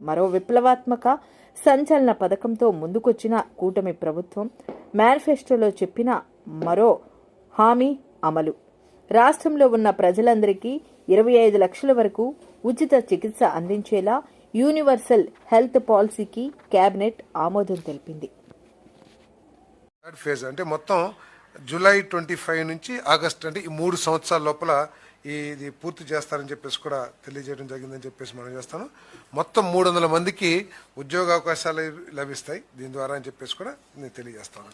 మరో విప్లవాత్మక సంచలన పథకంతో ముందుకొచ్చిన కూటమి ప్రభుత్వం మేనిఫెస్టోలో చెప్పిన మరో హామీ అమలు. రాష్ట్రంలో ఉన్న ప్రజలందరికీ ఇరవై ఐదు లక్షల వరకు ఉచిత చికిత్స అందించేలా యూనివర్సల్ హెల్త్ పాలసీకి కేబినెట్ ఆమోదం తెలిపింది. ఫేజ్ అంటే మొత్తం జూలై ట్వంటీ ఫైవ్ నుంచి ఆగస్ట్ అంటే ఈ మూడు సంవత్సరాల లోపల ఇది పూర్తి చేస్తారని చెప్పేసి కూడా తెలియజేయడం జరిగిందని చెప్పేసి మనం చేస్తాను. మొత్తం మూడు వందల మందికి ఉద్యోగ అవకాశాలు లభిస్తాయి. దీని ద్వారా అని చెప్పేసి కూడా నేను తెలియజేస్తాను.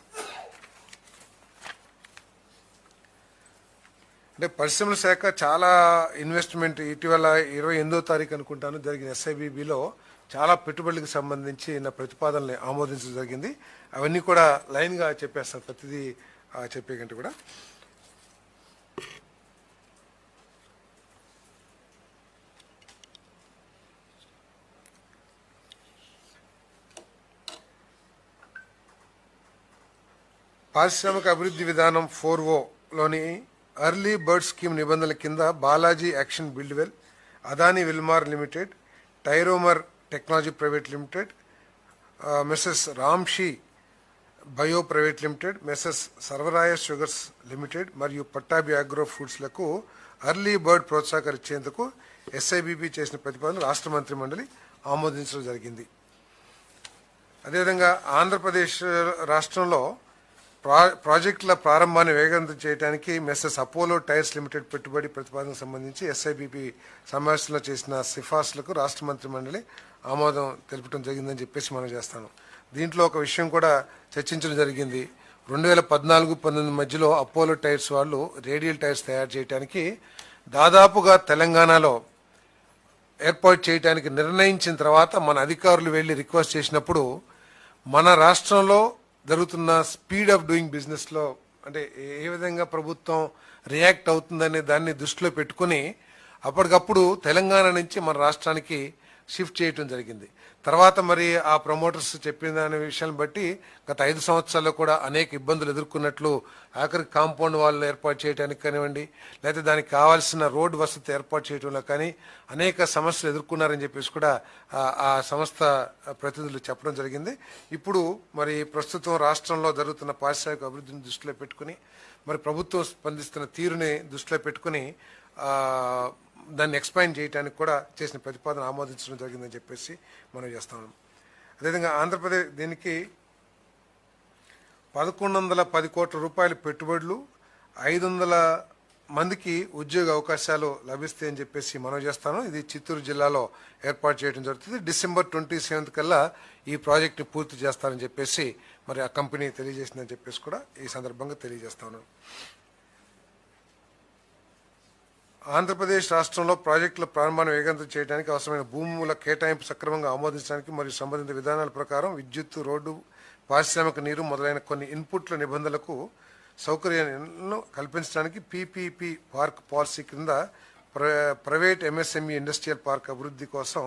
అంటే పరిశ్రమల శాఖ చాలా ఇన్వెస్ట్మెంట్ ఇటీవల ఇరవై ఎనిమిదో తారీఖు అనుకుంటాను జరిగిన ఎస్ఐబిబిలో చాలా పెట్టుబడులకు సంబంధించి నా ప్రతిపాదనలు ఆమోదించడం జరిగింది. అవన్నీ కూడా లైన్గా చెప్పేస్తాను ప్రతిదీ చెప్పే కంటే కూడా. పారిశ్రామిక అభివృద్ధి విధానం ఫోర్ ఓలోని అర్లీ బర్డ్ స్కీమ్ నిబంధనల కింద Balaji action buildwell Adani Wilmar limited Tyromer technology private limited ఆ, messrs Ramshi bio private limited messrs Sarvaraya sugars limited మరియు పట్టాభి అగ్రో ఫుడ్స్లకు అర్లీ బర్డ్ ప్రోత్సాహకరించేందుకు ఎస్ఐబిపి చేసిన ప్రతిపాదన రాష్ట్ర మంత్రి మండలి ఆమోదించడం జరిగింది. అదేవిధంగా ఆంధ్రప్రదేశ్ రాష్ట్రంలో ప్రాజెక్టుల ప్రారంభాన్ని వేగవంతం చేయడానికి మెస్సెస్ అపోలో టైర్స్ లిమిటెడ్ పెట్టుబడి ప్రతిపాదనకు సంబంధించి ఎస్ఐబిపి సమావేశంలో చేసిన సిఫార్సులకు రాష్ట్ర మంత్రి మండలి ఆమోదం తెలపడం జరిగిందని చెప్పేసి మనం చేస్తాను. దీంట్లో ఒక విషయం కూడా చర్చించడం జరిగింది. రెండు వేల పద్నాలుగు పంతొమ్మిది మధ్యలో అపోలో టైర్స్ వాళ్ళు రేడియల్ టైర్స్ తయారు చేయడానికి దాదాపుగా తెలంగాణలో ఏర్పాటు చేయడానికి నిర్ణయించిన తర్వాత మన అధికారులు వెళ్ళి రిక్వెస్ట్ చేసినప్పుడు మన రాష్ట్రంలో జరుగుతున్న స్పీడ్ ఆఫ్ డూయింగ్ బిజినెస్లో అంటే ఏ- ఏ విధంగా ప్రభుత్వం రియాక్ట్ అవుతుందనే దాన్ని దృష్టిలో పెట్టుకుని అప్పటికప్పుడు తెలంగాణ నుంచి మన రాష్ట్రానికి షిఫ్ట్ చేయటం జరిగింది. తర్వాత మరి ఆ ప్రమోటర్స్ చెప్పిన దాని విషయాన్ని బట్టి గత ఐదు సంవత్సరాల్లో కూడా అనేక ఇబ్బందులు ఎదుర్కొన్నట్లు ఆఖరికి కాంపౌండ్ వాళ్ళు ఏర్పాటు చేయడానికి కానివ్వండి లేకపోతే దానికి కావాల్సిన రోడ్డు వసతి ఏర్పాటు చేయడంలో కానీ అనేక సమస్యలు ఎదుర్కొన్నారని చెప్పేసి కూడా ఆ- సంస్థ ప్రతినిధులు చెప్పడం జరిగింది. ఇప్పుడు మరి ప్రస్తుతం రాష్ట్రంలో జరుగుతున్న పారిశ్రామిక అభివృద్ధిని దృష్టిలో పెట్టుకుని మరి ప్రభుత్వం స్పందిస్తున్న తీరుని దృష్టిలో పెట్టుకుని దాన్ని ఎక్స్పాండ్ చేయడానికి కూడా చేసిన ప్రతిపాదన ఆమోదించడం జరిగిందని చెప్పేసి మనం చేస్తాం అదేవిధంగా ఆంధ్రప్రదేశ్ దీనికి పదకొండు వందల పది కోట్ల రూపాయల పెట్టుబడులు ఐదు వందల మందికి ఉద్యోగ అవకాశాలు లభిస్తాయని చెప్పేసి మనం చేస్తాను ఇది చిత్తూరు జిల్లాలో ఏర్పాటు చేయడం జరుగుతుంది. డిసెంబర్ ట్వంటీ సెవెంత్ కల్లా ఈ ప్రాజెక్ట్ని పూర్తి చేస్తారని చెప్పేసి మరి ఆ కంపెనీ తెలియజేసిందని చెప్పేసి కూడా ఈ సందర్భంగా తెలియజేస్తాను ఆంధ్రప్రదేశ్ రాష్ట్రంలో ప్రాజెక్టుల ప్రారంభాన్ని వేగవంతం చేయడానికి అవసరమైన భూముల కేటాయింపు సక్రమంగా ఆమోదించడానికి మరియు సంబంధిత విధానాల ప్రకారం విద్యుత్ రోడ్డు పారిశ్రామిక నీరు మొదలైన కొన్ని ఇన్పుట్ల నిబంధనలకు సౌకర్యాలను కల్పించడానికి పీపీపీ పార్క్ పాలసీ క్రింద ప్ర ప్రైవేట్ ఎంఎస్ఎంఈ ఇండస్ట్రియల్ పార్క్ అభివృద్ధి కోసం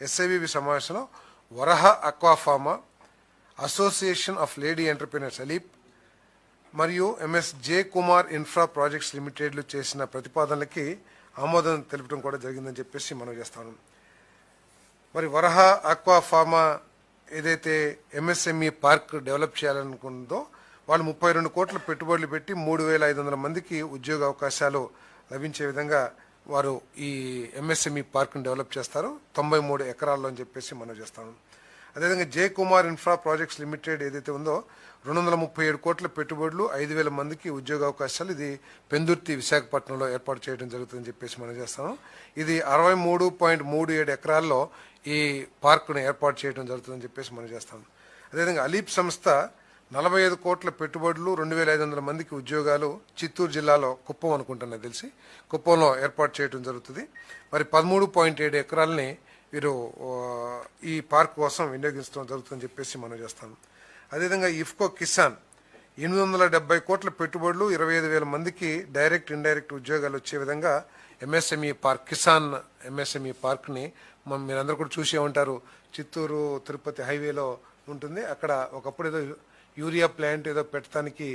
ఎస్ఐబిబి సమావేశంలో Varaha aqua pharma association of lady entrepreneurs ALEAP మరియు MS J Kumar infra projects లిమిటెడ్లు చేసిన ప్రతిపాదనలకి ఆమోదం తెలపడం కూడా జరిగిందని చెప్పేసి మనం చేస్తాను. మరి వరహ ఆక్వా ఫార్మా ఏదైతే ఎంఎస్ఎంఈ పార్క్ డెవలప్ చేయాలనుకుందో వాళ్ళు ముప్పై రెండు కోట్ల పెట్టుబడులు పెట్టి మూడు వేల ఐదు వందల మందికి ఉద్యోగ అవకాశాలు లభించే విధంగా వారు ఈ ఎంఎస్ఎంఈ పార్క్ను డెవలప్ చేస్తారు. తొంభై మూడు ఎకరాల్లో అని చెప్పేసి మనం చేస్తాను. అదేవిధంగా J Kumar infra projects limited ఏదైతే ఉందో రెండు వందల ముప్పై ఏడు కోట్ల పెట్టుబడులు ఐదు వేల మందికి ఉద్యోగ అవకాశాలు ఇది పెందుర్తి విశాఖపట్నంలో ఏర్పాటు చేయడం జరుగుతుందని చెప్పేసి మనం చేస్తాము. ఇది అరవై మూడు పాయింట్ మూడు ఏడు ఎకరాల్లో ఈ పార్కును ఏర్పాటు చేయడం జరుగుతుందని చెప్పేసి మనం చేస్తాం. అదేవిధంగా అలీప్ సంస్థ నలభై ఐదు కోట్ల పెట్టుబడులు రెండు వేల ఐదు వందల మందికి ఉద్యోగాలు చిత్తూరు జిల్లాలో కుప్పం అనుకుంటున్నా తెలిసి. కుప్పంలో ఏర్పాటు చేయడం జరుగుతుంది. మరి పదమూడు పాయింట్ ఏడు ఎకరాలని వీరు ఈ పార్క్ కోసం వినియోగించడం జరుగుతుందని చెప్పేసి మనం చేస్తాం అదేవిధంగా ఇఫ్కో కిసాన్ ఎనిమిది వందల డెబ్బై కోట్ల పెట్టుబడులు ఇరవై ఐదు వేల మందికి డైరెక్ట్ ఇండైరెక్ట్ ఉద్యోగాలు వచ్చే విధంగా ఎంఎస్ఎంఈ పార్క్ కిసాన్ ఎంఎస్ఎంఈ పార్క్ని మ- మీరందరూ కూడా చూసే ఉంటారు. చిత్తూరు తిరుపతి హైవేలో ఉంటుంది. అక్కడ ఒకప్పుడు ఏదో యూరియా ప్లాంట్ ఏదో పెట్టడానికి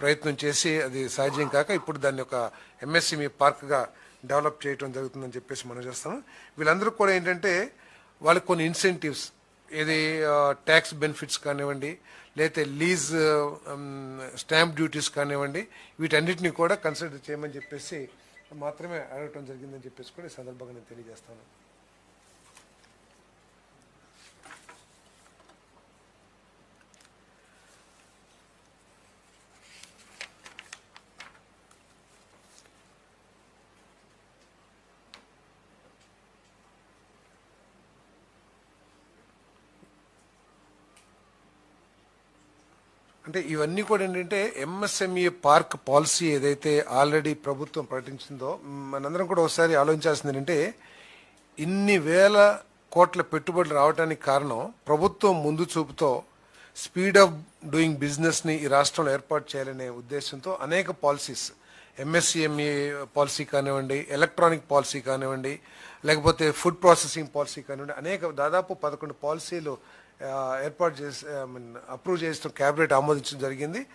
ప్రయత్నం చేసి అది సాధ్యం కాక ఇప్పుడు దాన్ని ఒక ఎంఎస్ఎంఈ పార్క్గా డెవలప్ చేయడం జరుగుతుందని చెప్పేసి మనం చేస్తాం వీళ్ళందరూ కూడా ఏంటంటే వాళ్ళకి కొన్ని ఇన్సెంటివ్స్ ఏది ట్యాక్స్ బెనిఫిట్స్ కానివ్వండి లేకపోతే లీజ్ స్టాంప్ డ్యూటీస్ కానివ్వండి వీటన్నిటిని కూడా కన్సిడర్ చేయమని చెప్పేసి మాత్రమే అడగటం జరిగిందని చెప్పేసి కూడా ఈ సందర్భంగా నేను తెలియజేస్తాను. అంటే ఇవన్నీ కూడా ఏంటంటే ఎంఎస్ఎంఈ పార్క్ పాలసీ ఏదైతే ఆల్రెడీ ప్రభుత్వం ప్రకటించిందో మనందరం కూడా ఒకసారి ఆలోచించాల్సింది ఏంటంటే ఇన్ని వేల కోట్ల పెట్టుబడులు రావడానికి కారణం ప్రభుత్వం ముందు చూపుతో స్పీడ్ ఆఫ్ డూయింగ్ బిజినెస్ని ఈ రాష్ట్రంలో ఏర్పాటు చేయాలనే ఉద్దేశంతో అనేక పాలసీస్ ఎంఎస్సిఎంఈ పాలసీ కానివ్వండి ఎలక్ట్రానిక్ పాలసీ కానివ్వండి లేకపోతే ఫుడ్ ప్రాసెసింగ్ పాలసీ కానివ్వండి అనేక దాదాపు పదకొండు పాలసీలు ఏర్పాటు చేసి ఐ మీన్ అప్రూవ్ చేసిన క్యాబినెట్ ఆమోదించడం జరిగింది.